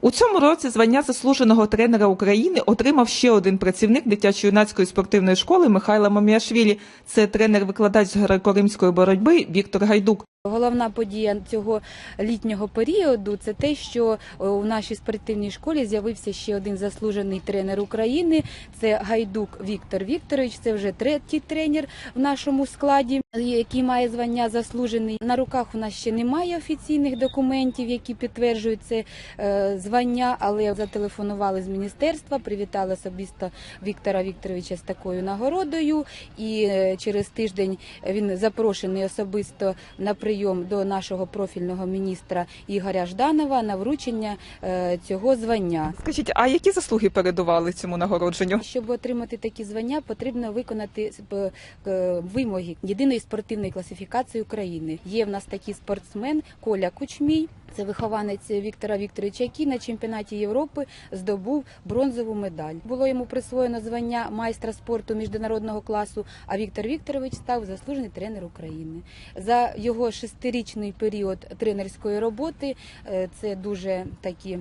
У цьому році звання заслуженого тренера України отримав ще один працівник дитячо-юнацької спортивної школи Михайла Маміашвілі. Це тренер-викладач з греко-римської боротьби Віктор Гайдук. Головна подія цього літнього періоду це те, що е, у нашій спортивній школі з'явився ще один заслужений тренер України. Це Гайдук Віктор Вікторович. Це вже третій тренер в нашому складі, який має звання заслужений. На руках у нас ще немає офіційних документів, які підтверджують це е, звання, але зателефонували з міністерства, привітали особисто Віктора Вікторовича з такою нагородою. І е, через тиждень він запрошений особисто на прийом до нашого профільного міністра Ігоря Жданова на вручення е, цього звання. Скажіть, а які заслуги передували цьому нагородженню? Щоб отримати такі звання, потрібно виконати е, е, вимоги єдиної спортивної класифікації України. Є в нас такий спортсмен Коля Кучмій. Це вихованець Віктора Вікторовича, який на чемпіонаті Європи здобув бронзову медаль. Було йому присвоєно звання майстра спорту міжнародного класу. А Віктор Вікторович став заслужений тренер України. За його шестирічний період тренерської роботи е, це дуже такі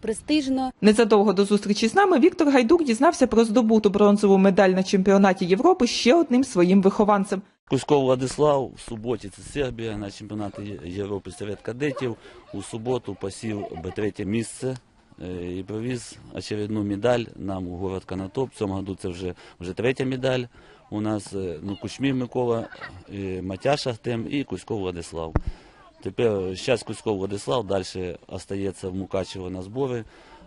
престижно. Незадовго до зустрічі з нами Віктор Гайдук дізнався про здобуту бронзову медаль на чемпіонаті Європи ще одним своїм вихованцем. Кузьков Владислав в суботі це Сербія на чемпіонаті Європи серед кадетів. У суботу посів третє місце е, і привіз очередну медаль нам у город Канатоп. В цьому году це вже, вже третя медаль. У нас е, ну, Кучмів Микола, е, Матяш Артем і Кузьков Владислав. Тепер зараз Кузьков Владислав далі остається в Мукачево на збори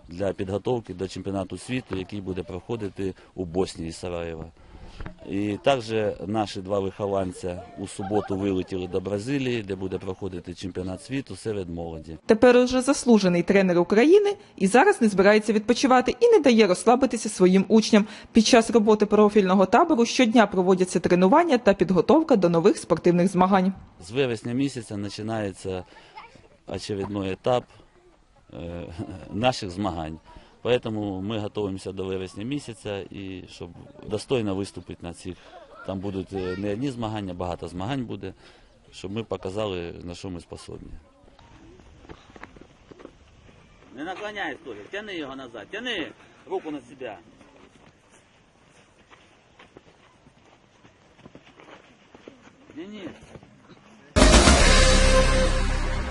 для підготовки до чемпіонату світу, який буде проходити у Боснії Сараєва. І також наші два вихованця у суботу вилетіли до Бразилії, де буде проходити чемпіонат світу серед молоді. Тепер уже заслужений тренер України і зараз не збирається відпочивати і не дає розслабитися своїм учням. Під час роботи профільного табору щодня проводяться тренування та підготовка до нових спортивних змагань. З вересня місяця починається очередной етап е, наших змагань. Поэтому ми готуємося до вересня місяця і щоб достойно виступити на цих. Там будуть е, не одні змагання, багато змагань буде, щоб ми показали, на що ми способні. Не наклоняй столик, тяни його назад, тяни руку на себе. Ні, ні.